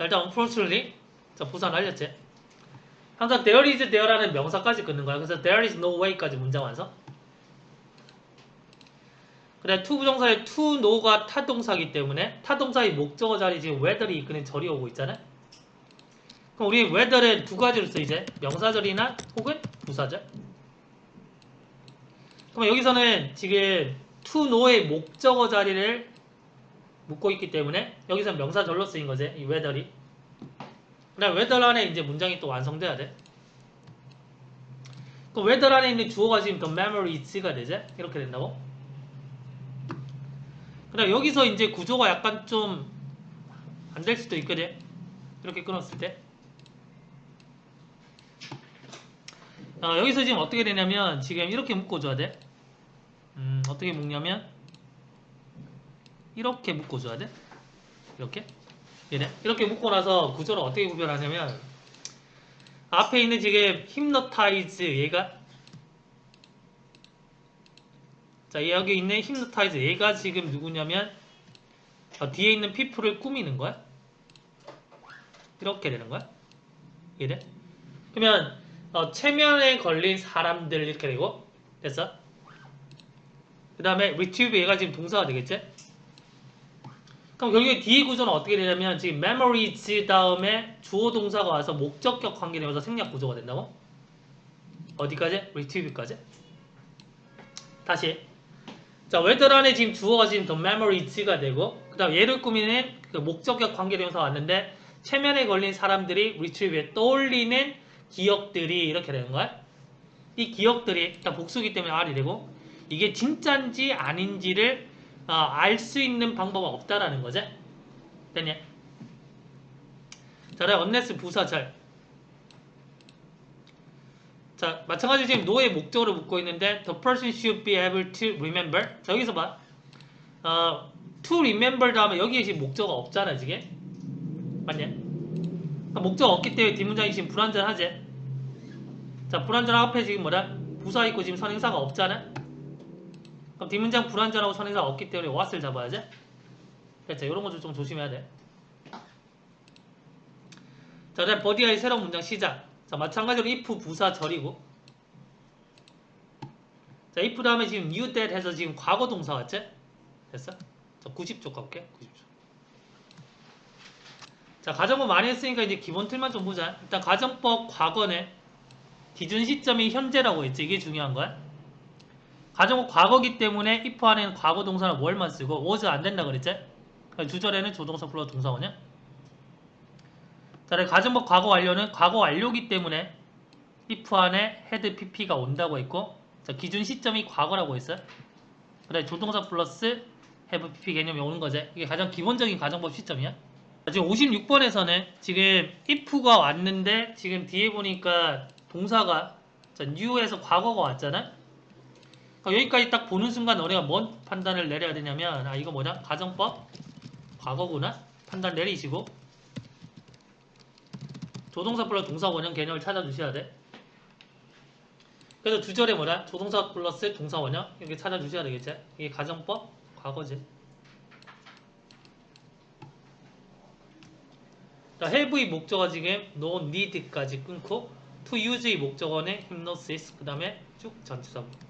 자 일단 unfortunately 자 부산 알렸지? 항상 there is there라는 명사까지 끊는 거야. 그래서 there is no way까지 문장 완성. 그래 to 부정사의 to no가 타동사기 때문에 타동사의 목적어 자리 지금 whether이 이끄는 절이 오고 있잖아. 그럼 우리 whether은 두 가지로 써 이제. 명사절이나 혹은 부사절. 그럼 여기서는 지금 to know의 목적어 자리를 묶고 있기 때문에 여기서 명사절로 쓰인 거지 이 whether이. 그다음 whether 안에 이제 문장이 또 완성돼야 돼. 그럼 whether 안에 있는 주어가 지금 the memory is가 되지? 이렇게 된다고? 그다음 여기서 이제 구조가 약간 좀 안 될 수도 있거든. 이렇게 끊었을 때. 어, 여기서 지금 어떻게 되냐면 지금 이렇게 묶어줘야 돼. 음, 어떻게 묶냐면 이렇게 묶어줘야 돼. 이렇게 이래 이렇게 묶고 나서 구조를 어떻게 구별하냐면 앞에 있는 지금 힘너타이즈 얘가 자 여기 있는 힘너타이즈 얘가 지금 누구냐면 어, 뒤에 있는 피플을 꾸미는 거야. 이렇게 되는 거야. 이래. 그러면 어, 체면에 걸린 사람들 이렇게 되고 됐어? 그 다음에 retrieve 얘가 지금 동사가 되겠지? 그럼 여기 뒤에 구조는 어떻게 되냐면 지금 memories 다음에 주어 동사가 와서 목적격 관계되면서 생략 구조가 된다고? 어디까지? retrieve까지? 다시 자 whether 안에 지금 주어가 지금 the memories가 되고 그 다음 얘를 꾸미는 그 목적격 관계되면서 왔는데 체면에 걸린 사람들이 retrieve에 떠올리는 기억들이 이렇게 되는 거야. 이 기억들이 일단 복수기 때문에 R이 되고 이게 진짜인지 아닌지를 어, 알수 있는 방법은 없다라는 거지. 됐냐? 자, 그다음 unless 부사절. 자, 마찬가지로 지금 노의 목적으로 묶고 있는데 the person should be able to remember. 자, 여기서 봐. 어, to remember 다음에 여기에 지금 목적어 없잖아, 지금. 맞냐? 그러니까 목적 없기 때문에 뒷문장이 지금 불완전하지. 자, 불완전 앞에 지금 뭐다? 부사 있고 지금 선행사가 없잖아. 그럼 뒷문장 불완전하고 선행사가 없기 때문에 what을 잡아야지. 됐죠? 이런 거좀 조심해야 돼. 자, 그다음 버디아의 새로운 문장 시작. 자, 마찬가지로 if 부사 절이고. 자, if 다음에 지금 new that 해서 지금 과거 동사 왔지? 됐어? 자, 90쪽 가볼게. 90쪽. 자, 가정법 많이 했으니까 이제 기본 틀만 좀 보자. 일단 가정법 과거네. 기준 시점이 현재라고 했지. 이게 중요한 거야. 가정법 과거기 때문에 if 안에는 과거 동사는 뭘만 쓰고 was 안 된다 그랬지? 주절에는 조동사 플러스 동사원이야. 자, 그래 가정법 과거 완료는 과거 완료기 때문에 if 안에 had pp가 온다고 했고 자, 기준 시점이 과거라고 했어요. 그래 조동사 플러스 have pp 개념이 오는 거지. 이게 가장 기본적인 가정법 시점이야. 자, 지금 56번에서는 지금 if가 왔는데 지금 뒤에 보니까 동사가 자, new에서 과거가 왔잖아. 그러니까 여기까지 딱 보는 순간 너네가 뭔 판단을 내려야 되냐면 아 이거 뭐냐? 가정법? 과거구나? 판단 내리시고. 조동사 플러스 동사 원형 개념을 찾아주셔야 돼. 그래서 두 절에 뭐냐? 조동사 플러스 동사 원형? 이렇게 찾아주셔야 되겠지. 이게 가정법? 과거지. 자, have의 목적어 지금 no need까지 끊고 to use의 목적어는 hypnosis 그 다음에 쭉 전체적으로